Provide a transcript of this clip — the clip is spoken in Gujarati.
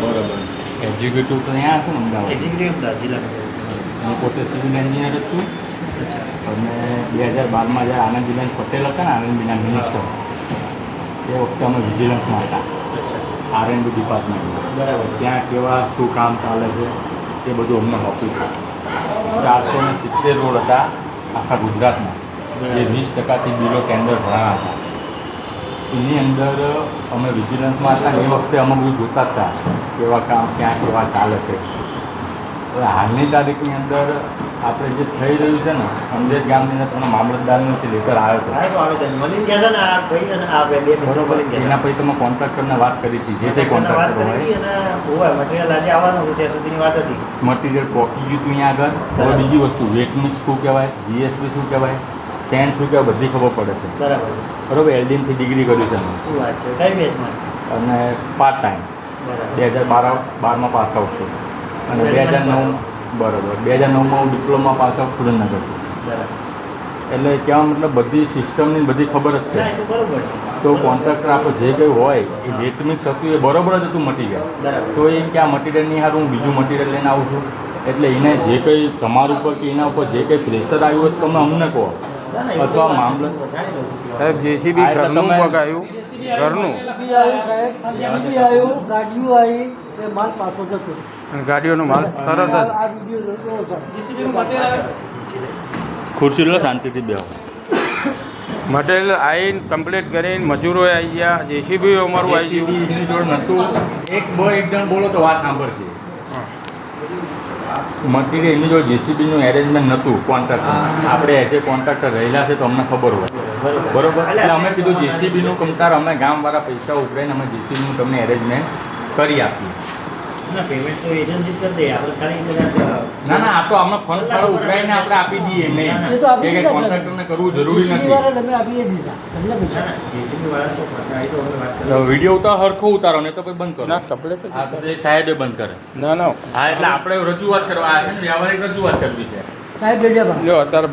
બરોબર. એક્ઝિક્યુટિવ તો અહીંયા હતું અમદાવાદ. એક્ઝિક્યુટિવ અમદાવાદ જિલ્લા હું પોતે સિવિલ એન્જિનિયર જ છું. અને બે હજાર બારમાં જ્યારે આનંદીબેન પટેલ હતા ને આનંદીના મિનિસ્ટર એ વખતે અમે વિજિલન્સમાં હતા. આર એન્ડ ડિપાર્ટમેન્ટમાં બરાબર. ત્યાં કેવા શું કામ ચાલે છે એ બધું અમને આપ્યું છે. ચારસો ને સિત્તેર રોડ હતા આખા ગુજરાતમાં. જે વીસ ટકાથી બિલો ટેન્ડર ભરાણા હતા. એની અંદર અમે વિજિલન્સમાં હતા એ વખતે અમે બધું જોતા હતા કેવા કામ ક્યાં કેવા ચાલે છે. હાલની તારીખની અંદર આપણે જે થઈ રહ્યું છે ને અંદેજ ગામની અંદર તમને મામલતદાર નથી લેટર આવ્યો હતો એના પછી તમે કોન્ટ્રાક્ટરને વાત કરી હતી જે તે કોન્ટ્રાક્ટર હોય. મટીરિયલ આજે આવવાનું હતું ત્યાં સુધીની વાત હતી. મટીરિયલ પહોંચી ગયું અહીંયા આગળ. હવે બીજી વસ્તુ વેટમિક્સ શું કહેવાય જીએસબી શું કહેવાય સેન્ડ શું કહેવાય બધી ખબર પડે છે. બરાબર. બરોબર એલડીનથી ડિગ્રી કર્યું છે શું વાત છે? કઈ બેચમાં અને પાર્ટ ટાઈમ બે હજાર બાર બારમાં પાસ આઉટ છું. અને બે હજાર નવ બરાબર. બે હજાર નવમાં હું ડિપ્લોમા પાસ આઉટ સુરેન્દ્રનગર છું. એટલે ત્યાં મતલબ બધી સિસ્ટમની બધી ખબર જ છે. તો કોન્ટ્રાક્ટર આપણે જે કંઈ હોય એ વેટ મિક્સ હતું એ બરોબર જ હતું મટીરિયલ તો એ કે આ મટીરિયલ નહીં હારું હું બીજું મટીરિયલ લઈને આવું છું. એટલે એને જે કંઈ તમારા ઉપર કે એના ઉપર જે કંઈ પ્રેશર આવ્યું હોય તો તમે અમને કહો. અથવા છું. સાહેબ જેસીબી ઘરનું બગાયું ઘરનું. ગાડીઓ આવી માલ પાછો જતો. ગાડીઓનો માલ તરત જ. ખુરશી લો શાંતિથી બેહો. મટીરિયલ આવીને કમ્પ્લીટ કરીને મજૂરો આવી ગયા જેસીબી અમારું આવી ગયું. નહોતું. એક બે એક જણ બોલો તો વાત સાંભળશે. મટીરિયલ એની જોડે જેસીબીનું એરેન્જમેન્ટ નહોતું કોન્ટ્રાક્ટર આપણે એઝ એ કોન્ટ્રાક્ટર રહેલા છે તો અમને ખબર હોય. બરોબર. એટલે અમે કીધું જેસીબીનું કમતાર અમે ગામવાળા પૈસા ઉપરાઈને અમે જેસીબીનું તમને એરેન્જમેન્ટ કરી આપીએ. ના પેમેન્ટ તો એજન્સી જ કરી દે. આપણે ખાલી કદાચ ના ના આ તો અમે ફંડ ફાળો ઉઘરાઈને આપણે આપી દઈએ નહીં એ કે કોન્ટ્રાક્ટરને કરવું જરૂરી નથી. દીધા. તમને જેસીબી વાળા તો તો વાત. વીડિયો ઉતાર હરખો ઉતારો ને તો પછી બંધ કરો. ના તો એ સાહેબે બંધ કરે. ના ના. હા એટલે આપણે રજૂઆત કરવા આ છે ને વ્યવહારિક રજૂઆત કરવી છે. સાહેબ બેઠા જો અત્યારે